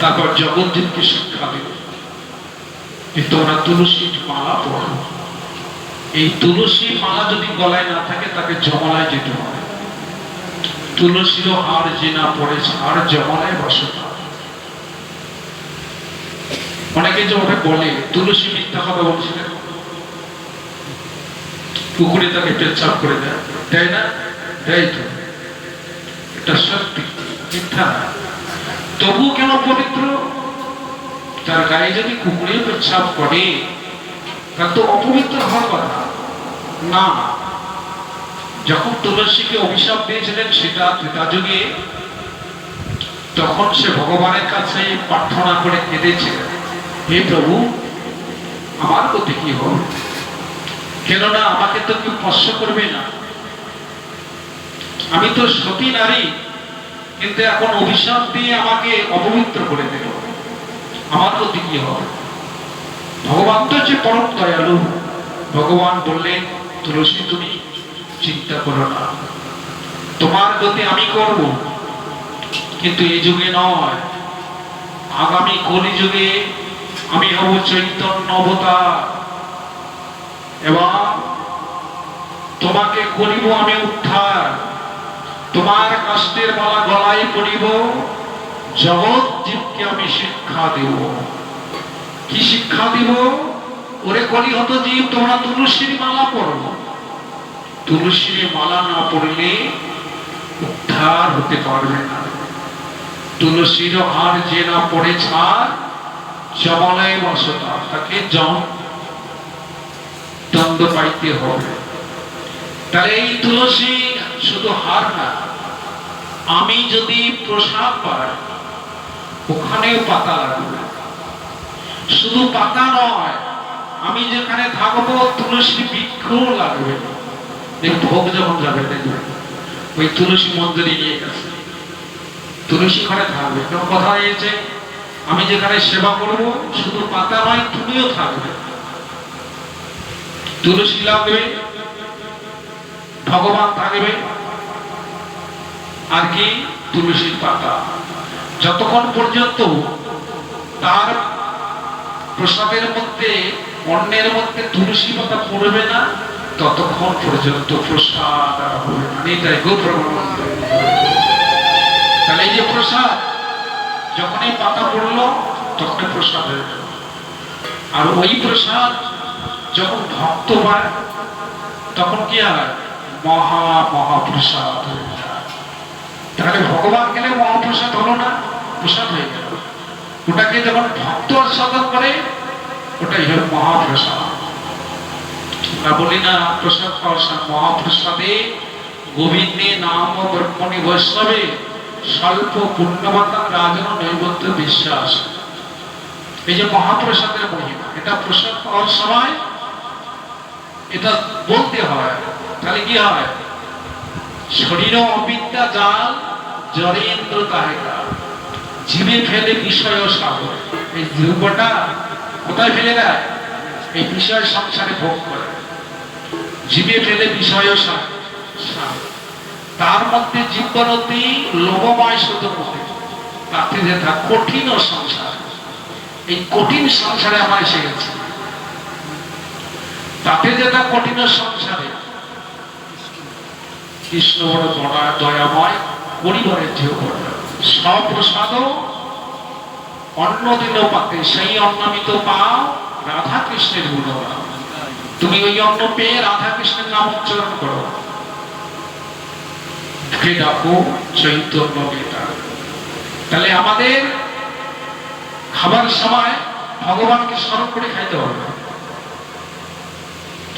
তারপর জগৎদীপকে শিক্ষা দিল যে তোমরা তুলসীর মালা পড়ো এই তুলসী মালা যদি গলায় না থাকে, তাকে জমলায় যেতে হবে। তুলসীর হার যে না পড়েছে আর জমলায় বসে অনেকে যে ওটা বলে, তুলসী মিথ্যা কথা বলছিল পুকুরে তাকে পেচ্ছাপ করে দেয়। তাই না? দেয় তো। এটা সত্যি, মিথ্যা না। তবু কেন পবিত্র? তার গায়ে যদি কুকুরে পেচ্ছাপ করে তার তো অপবিত্র হওয়ার কথা। না। যখন তুলসীকে অভিশাপ দিয়েছিলেন সেটা ত্রেতা যুগে, তখন সে ভগবানের কাছে প্রার্থনা করে কেঁদেছে হে প্রভু, আমার গতি কি হবে? কেননা আমাকে তো কেউ স্পর্শ করবে না। আমি তো সতী নারী। কিন্তু এখন অভিশাপ দিয়ে আমাকে অপবিত্র করে দিল। আমার গতি কি হবে। ভগবান তো যে পরম দয়ালু। ভগবান বললেন, তুলসী, তুমি চিন্তা করো না। তোমার গতি আমি করব, কিন্তু এই যুগে নয়। আগামী কলি যুগে আমি হব চৈতন্য অবতার। এবং তোমাকে করিব আমি উদ্ধার। তোমার কষ্টের মালা গলায় পড়িব, জগৎ জীবকে আমি শিক্ষা দেব। কি শিক্ষা দিব? ওরে কলি হতো জীব, তোমরা তুলসীর মালা পড়ো। তুলসীর মালা না পড়লে উদ্ধার হতে পারবে না। তুলসীর হার যে না পড়ে ছাড় জমলায় বসতা, তাকে জম, দ্বন্দ্ব পাইতে হবে। তাহলে এই তুলসী শুধু হার না, আমি যদি প্রসাদ পাই, ওখানেও পাতা লাগবে শুধু পাতা নয়, আমি যেখানে থাকব, তুলসী বৃক্ষ লাগবে। ভোগ যখন যাবে ওই তুলসী মন্দিরে নিয়ে গেছে। তুলসী ঘরে থাকবে। কেউ কথা হয়েছে আমি যেখানে সেবা করব, শুধু পাতা নয়, তুমিও থাকবে। তুলসী লাগবে, ভগবান থাকবে। আর কি? তুলসীর পাতা। যতক্ষণ পর্যন্ত তার প্রসাদের মধ্যে অন্যের মধ্যে তুলসী পাতা পড়বে না, ততক্ষণ পর্যন্ত প্রসাদ এটাই তাহলে এই যে প্রসাদ যখনই পাতা পড়ল তখনই প্রসাদ হয়ে আর ওই প্রসাদ যখন ভক্ত হয়, তখন কি হয়? মহা মহাপ্রসাদ হয়ে তাহলে ভগবান গেলে মহাপ্রসাদ হলো না, প্রসাদ হয়ে গেল। ওটাকে যখন ভক্ত আস্বাদন করে, ওটাই হল মহাপ্রসাদ। আমরা বলি না, প্রসাদ পাওয়ার মহাপ্রসাদে গোবিন্দে নাম ব্রহ্মণি বৈষ্ণবে স্বল্প পুণ্যবাতা রাজন নৈবত্য বিশ্বাস। এই যে মহাপ্রসাদের মহিমা, এটা প্রসাদ পাওয়ার সময় এটা বলতে হয়, তাহলে কি হয়? শরীর অবিদ্যা জাল জরেন্দ্র তাহেকা জীবে ফেলে বিষয় ও সাগর। এই জীবটা কোথায় ফেলে দেয়? এই বিষয় সংসারে ভোগ করে। জীবে ফেলে বিষয় ও সাগর। তার মধ্যে জীবনতি লোভময় শুধু তাতে যেটা কঠিন ও সংসার। এই কঠিন সংসারে আমার এসে গেছে। তাতে যেটা কঠিন সংসারে কৃষ্ণ বড় দয়া, দয়াময়, পরিবারের যে বড় সব প্রসাদ অন্ন দিল পাতে, সেই অন্নামিত পাও রাধা কৃষ্ণের গুণগান তুমি ওই অন্ন পেয়ে রাধা কৃষ্ণের নাম উচ্চারণ করো। ডাকো চৈতন্য বেটা তাহলে আমাদের খাবার সময় ভগবানকে স্মরণ করে খাইতে হবে।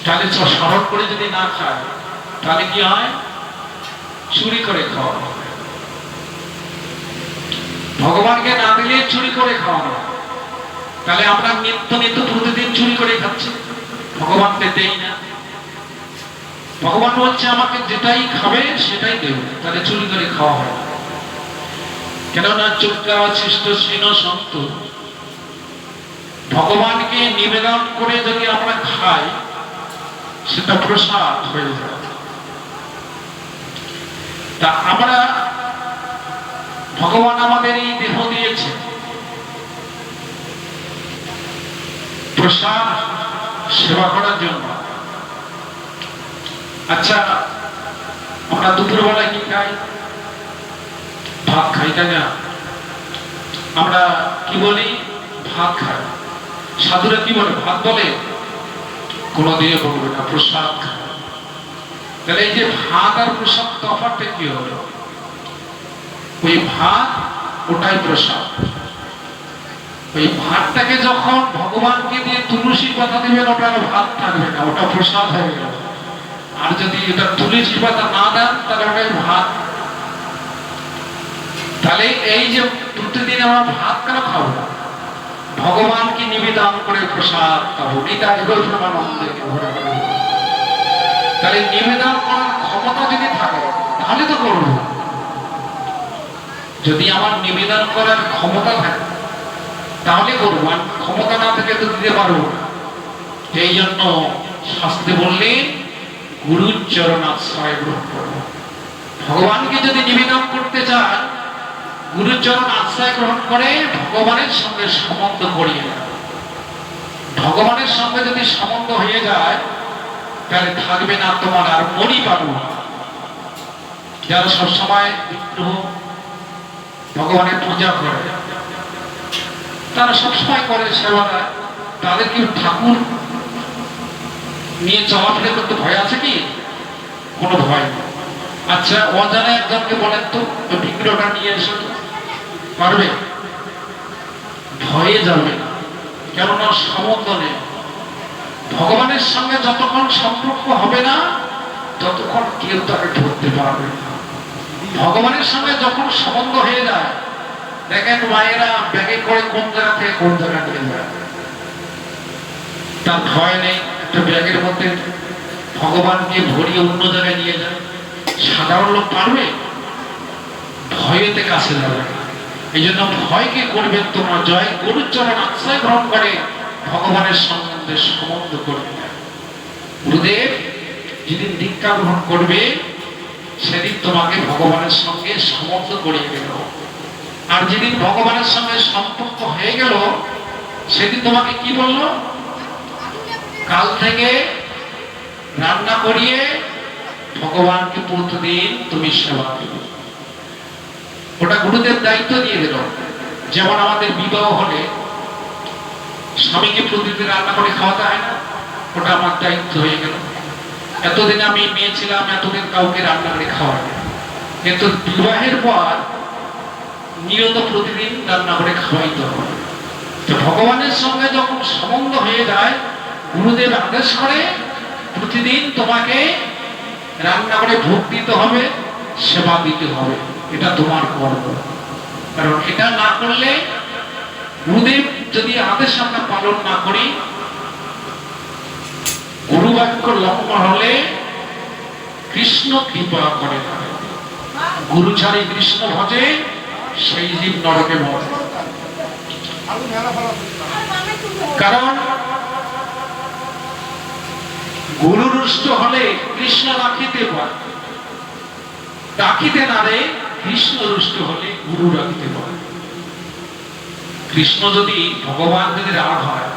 তাহলে স্মরণ করে যদি না খায়, তাহলে কি হয়? চুরি করে খাওয়া হবে। ভগবানকে না দিলে চুরি করে খাওয়ানো তাহলে আমরা নিত্য নিত্য প্রতিদিন চুরি করে খাচ্ছি। ভগবানকে দেই না। ভগবান বলছে, আমাকে যেটাই খাবে, সেটাই দেবে। তাহলে চুরি করে খাওয়া হয় কেননা চুক্কা সৃষ্ট শ্রীন সন্ত, ভগবানকে নিবেদন করে যদি আমরা খাই, সেটা প্রসাদ হয়ে যায় তা আমরা ভগবান আমাদের এই দেহ দিয়েছে। প্রসাদ, সেবা করার জন্য। আচ্ছা আমরা দুপুরবেলায় কি খাই? ভাত খাই, তাই না? আমরা কি বলি? ভাত খাই। সাধুরা কি বলে? ভাত বলে? কোনো দিয়ে বলবে না, প্রসাদ খায় তাহলে এই যে ভাত আর প্রসাদ তফাৎটা কি হলো ওই ভাত, ওটাই প্রসাদ। ওই ভাতটাকে যখন ভগবানকে দিয়ে তুলসী পাতা ভাত থাকবে না, ওটা প্রসাদ হয়ে গেল। আর যদি এটা তুলসী পাতা না দেন, তাহলে ওটাই ভাত। তাহলে এই যে প্রতিদিন আমরা ভাত কেন খাব? ভগবানকে নিবেদন করে প্রসাদ খাব। ঘরে তাহলে নিবেদন করার ক্ষমতা যদি থাকে, তাহলে তো করব। যদি আমার নিবেদন করার ক্ষমতা থাকে, তাহলে করব। আর ক্ষমতা না থেকে তো দিতে পারব এই জন্য শাস্ত্রে বললেন গুরুর চরণ আশ্রয় গ্রহণ করব ভগবানকে যদি নিবেদন করতে চান, গুরুর চরণ আশ্রয় গ্রহণ করে ভগবানের সঙ্গে সম্বন্ধ করিয়ে ভগবানের সঙ্গে যদি সম্বন্ধ হয়ে যায় তাহলে থাকবে না তোমার আর মরি পাবো। যারা সবসময় বিগ্রহ ভগবানের পূজা করে, তারা সবসময় করে সেবা তাদের কি ঠাকুর নিয়ে চলাফেরা করতে ভয় আছে কি? কোনো ভয় আচ্ছা অজানা একজনকে বলেন তো বিগ্রহটা নিয়ে এসো পারবে? ভয়ে যাবে। কেননা সমতলে ভগবানের সঙ্গে যতক্ষণ সম্পর্ক হবে না, ততক্ষণ কেউ তাকে ধরতে পারবে ভগবানের সঙ্গে যখন সম্বন্ধ হয়ে যায়, দেখেন মায়েরা ব্যাগে করে কোন জায়গা থেকে কোন জায়গা নিয়ে যায়। তার ভয় নেই, একটা ব্যাগের মধ্যে ভগবানকে ভরিয়ে অন্য জায়গায় নিয়ে যায়। সাধারণ লোক পারবে? ভয়েতে কাছে যাবে এই জন্য ভয়কে করবেন তোমরা। জয় গুরুচরণ আশ্রয় গ্রহণ করে ভগবানের সম্বন্ধে সম্বন্ধ করবে গুরুদেব, যেদিন দীক্ষা গ্রহণ করবে, সেদিন তোমাকে ভগবানের সঙ্গে সম্বন্ধ করিয়ে গেল আর যেদিন ভগবানের সঙ্গে সম্পর্ক হয়ে গেল, সেদিন তোমাকে কি বলল? কাল থেকে রান্না করিয়ে ভগবানকে প্রতিদিন তুমি সেবা দেবে ওটা গুরুদেব দায়িত্ব দিয়ে দিল। যেমন আমাদের বিবাহ হলে স্বামীকে প্রতিদিন রান্না করে খাওয়াতে হয় না। ওটা আমার দায়িত্ব হয়ে গেল। এতদিন আমি মেয়ে ছিলাম, এতদিন কাউকে রান্না করে খাওয়াই। কিন্তু বিবাহের পর নিয়ত প্রতিদিন রান্না করে খাওয়াইতে হবে। তো ভগবানের সঙ্গে যখন সম্বন্ধ হয়ে যায়, গুরুদেব আদেশ করে, প্রতিদিন তোমাকে রান্না করে ভোগ দিতে হবে, সেবা দিতে হবে। এটা তোমার কর্ম। কারণ এটা না করলে গুরুদেব যদি আদেশ আমরা পালন না করি গুরু বাক্য লঙ্ঘন হলে কৃষ্ণ কৃপা করে না। গুরু ছাড়ি কৃষ্ণ ভজে, সেই জীব নরকে মরে। কারণ, গুরু রুষ্ট হলে কৃষ্ণ রাখিতে পারে। রাখিতে না রে, কৃষ্ণ রুষ্ট হলে গুরু রাখিতে পারে। কৃষ্ণ যদি ভগবান যদি রাগ হয়,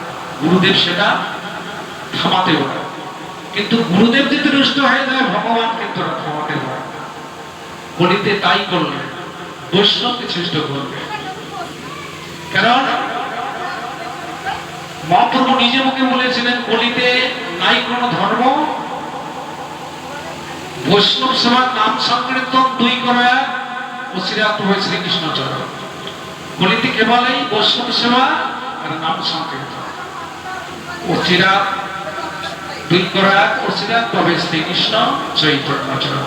গুরুদেব সেটা থামাতে পারে। কিন্তু গুরুদেব যদি রুষ্ট হয়ে যায়, ভগবান কিন্তু থামাতে পারে না। কলিতে তাই করলে, বৈষ্ণবকে সৃষ্ট করবে কারণ, মহাপ্রভু নিজে মুখে বলেছিলেন কলিতে নাই কোন ধর্ম। বৈষ্ণব সেবার নাম সংকীর্তন দুই করা, ও শ্রীরাত হয়ে শ্রীকৃষ্ণচরণ। কলিতে কেবল এই বৈষ্ণব সেবা আর নাম সংকীর্তন। ও চিরাত দুই করা শ্রীরাত তবে শ্রীকৃষ্ণ চৈতন্যচরণ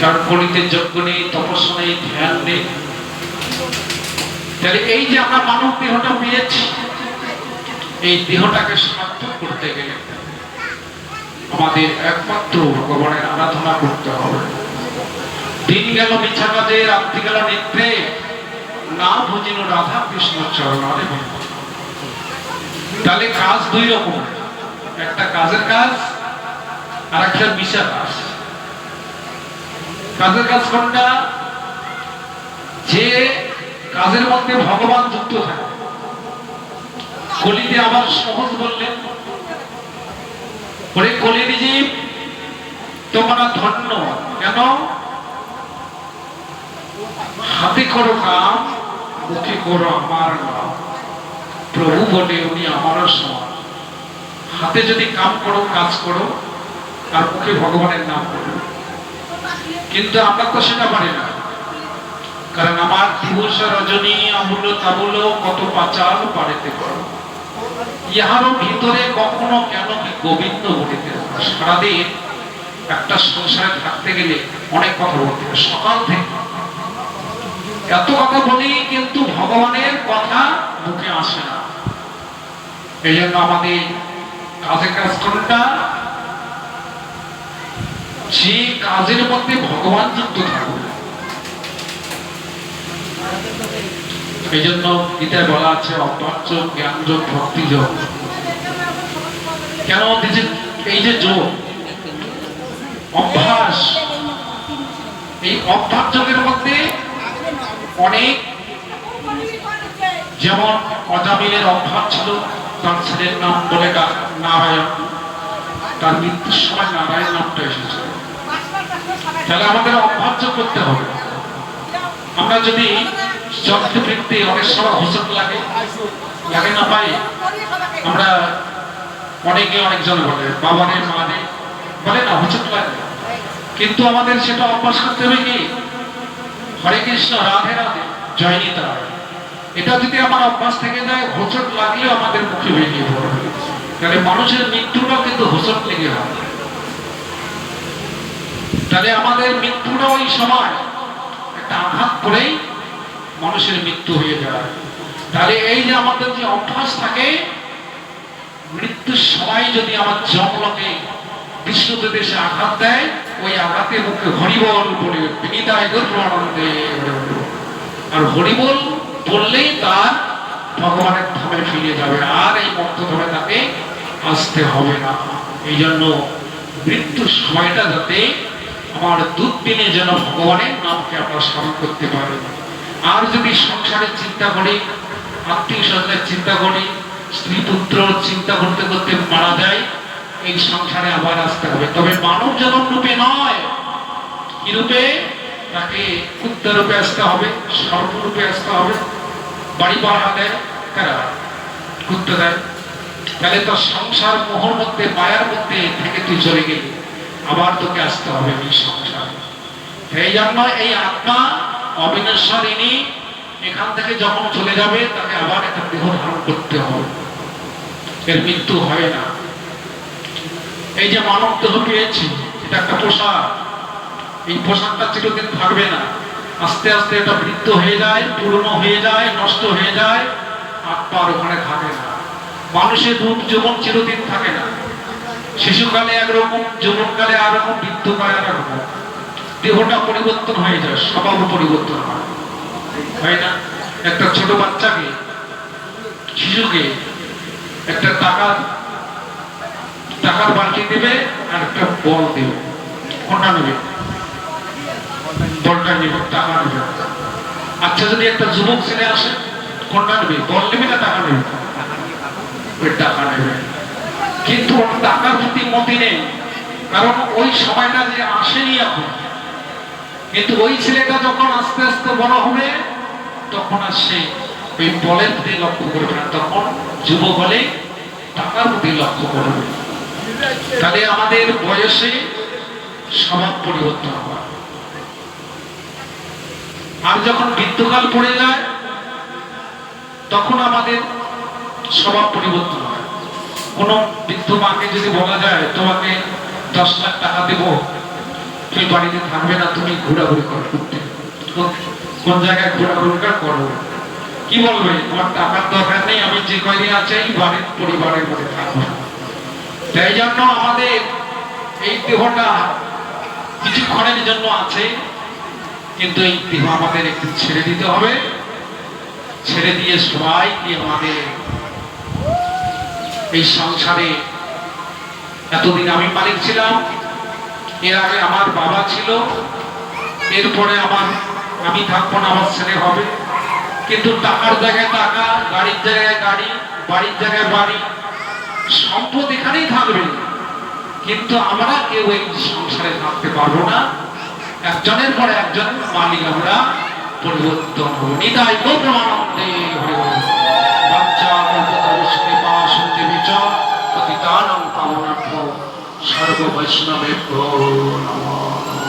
কারণ কলিতে যজ্ঞ নেই তপস্যা নেই, ধ্যান নেই। তাহলে এই যে আমরা মানব দেহটা পেয়েছি, এই দেহটাকে সার্থক করতে গেলে আমাদের একমাত্র ভগবানের আরাধনা করতে হবে। দিন গেল কাজে রাত্রি গেল নিদ্রে না বুঝিল রাধা কৃষ্ণ বন্ধ। তাহলে কাজ দুই রকম। একটা কাজের কাজ আর একটা মিশা কাজ। কাজের কাজ কোনটা? যে কাজের মধ্যে ভগবান যুক্ত থাকে। কলিতে আবার সহজ বললেন। ওরে কলির জীব তোমরা ধন্য। কেন? হাতে করো কাম মুখে করো আমার নাম প্রভু বলে উনি আমারও সমান। হাতে যদি কাম করো, কাজ করো আর মুখে ভগবানের নাম করো কিন্তু আমরা তো সেটা পারি না। কারণ আমার দিবস রজনী, আমূল তামূল কত পাচাল পারেতে করো। ইহারও ভিতরে কখনো কেন কি গোবিন্দ বলিতে। সারাদিন একটা সংসারে থাকতে গেলে অনেক কথা বলতে সকাল থেকে এত কথা বলি কিন্তু ভগবানের কথা মুখে আসে না। এই জন্য আমাদের কাজে কাজ কোনটা? যে কাজের মধ্যে ভগবান যুক্ত থাকবে এই জন্য গীতায় বলা আছে অপার্য জ্ঞান যোগ ভক্তি যোগ কেন এই যে যোগ? অভ্যাস। এই অভ্যাস যোগের মধ্যে অনেক যেমন অজামিলের অভ্যাস ছিল, তার ছেলের নাম বলে নারায়ণ। তার মৃত্যুর সময় নারায়ণ নামটা এসেছিল তাহলে আমাদের করতে হবে? আমরা যদি অনেক সময় লাগে লাগে না পাই, আমরা অনেকে অনেকজন বলে, বাবারে মানে বলে না হোসট লাগে। কিন্তু আমাদের সেটা অভ্যাস করতে হবে কি? হরে কৃষ্ণ, রাধে রাধে, জয় নিতাই এটা যদি আমার অভ্যাস থেকে যায়, হোঁচট লাগলেও আমাদের মুখে বেরিয়ে পড়বে। তাহলে মানুষের মৃত্যুটাও কিন্তু হোঁচট লেগে হয় তাহলে আমাদের মৃত্যুটা ওই সময় একটা আঘাত করেই মানুষের মৃত্যু হয়ে যায়। তাহলে এই যে আমাদের যে অভ্যাস থাকে, মৃত্যুর সময় যদি আমার জমলকে বিষ্ণুদেব এসে আঘাত দেয়, ওই আঘাতের মুখে হরিবল বলে বিনিতায় গর্বানন্দে আর হরিবল বললেই তার ভগবানের ধামে ফিরে যাবে, আর এই তাকে আসতে হবে না। এই জন্য মৃত্যুর সময়টা যাতে আমার দুর্দিনে যেন ভগবানের নামকে আমরা স্মরণ করতে পারি আর যদি সংসারের চিন্তা করি, আত্মীয় স্বজনের চিন্তা করি, স্ত্রী পুত্র চিন্তা করতে করতে এই সংসারে আবার আসতে হবে। তবে মানব জনম রূপে নয়, কি রূপে? তাকে কুত্তা রূপে আসতে হবে, সর্বরূপে আসতে হবে। বাড়ি পাড়া দেয় কারা? কুত্তা দেয় তাহলে তো সংসার মোহর মধ্যে, মায়ার মধ্যে থেকে তুই চলে গেলি। আবার তোকে আসতে হবে এই সংসার। এই জন্য এই আত্মা অবিনশ্বরিণী এখান থেকে যখন চলে যাবে, তাকে আবার একটা দেহ ধারণ করতে হবে। এর মৃত্যু হয় না। এই যে মানব দেহ পেয়েছি, এটা একটা পোশাক। এই পোশাকটা চিরদিন থাকবে না। আস্তে আস্তে এটা বৃদ্ধ হয়ে যায়, পুরনো হয়ে যায়, নষ্ট হয়ে যায় আত্মা আর ওখানে থাকে না। মানুষের রূপ যৌবন চিরদিন থাকে না, শিশুকালে একরকম, যৌবনকালে আর রকম বৃদ্ধকালে আর রকম দেহটা পরিবর্তন হয়ে যায়, স্বভাব পরিবর্তন হয়। হয় না? একটা ছোট বাচ্চাকে, শিশুকে একটা টাকা টাকার বালতি দেবে আর একটা বল দেবে। কোনটা নেবে? বলটা নেবে, টাকা নেবে। আচ্ছা যদি একটা যুবক ছেলে আসে, কোনটা নেবে? বল নেবে না টাকা নেবে? ওই টাকা নেবে। কিন্তু ওর টাকার প্রতি মতি নেই। কারণ ওই সময়টা যে আসেনি এখন। কিন্তু ওই ছেলেটা যখন আস্তে আস্তে বড় হবে, তখন আর সে ওই বলের প্রতি লক্ষ্য করবে না। তখন যুব বলে টাকার প্রতি লক্ষ্য করবে। তাহলে আমাদের বয়সে স্বভাব পরিবর্তন হয় আর যখন বৃদ্ধকাল পড়ে যায়, তখন আমাদের স্বভাব পরিবর্তন হয়। কোন বৃদ্ধ মাকে যদি বলা যায়, তোমাকে দশ লাখ টাকা দেব তুমি বাড়িতে থাকবে না, তুমি ঘোরাঘুরি করো। কোন- কোন জায়গায় ঘোরাঘুরি করো। কি বলবে? তোমার টাকার দরকার নেই, আমি যে কয়দিন আছে বাড়ির পরিবারের মধ্যে থাকব তাই জন্য আমাদের এই দেহটা কিছুক্ষণের জন্য আছে, কিন্তু এই দেহ আমাদের একটু ছেড়ে দিতে হবে। ছেড়ে দিয়ে সবাইকে আমাদের এই সংসারে এতদিন আমি মালিক ছিলাম, এর আগে আমার বাবা ছিল, এরপরে আমার, আমি থাকব না, আমার ছেলে হবে। কিন্তু টাকার জায়গায় টাকা, গাড়ির জায়গায় গাড়ি, বাড়ির জায়গায় বাড়ি সম্পদ এখানেই থাকবে। কিন্তু আমরা কেউ এই সংসারে থাকতে পারব না। একজনের পরে একজন মালিক আমরা পরিবর্তন হব নিতাই গো প্রমানন্দে হরি বল। বাঞ্ছা কল্পতরুষ্ণে পাশুতে বিচ সর্ব বৈষ্ণবে নমঃ।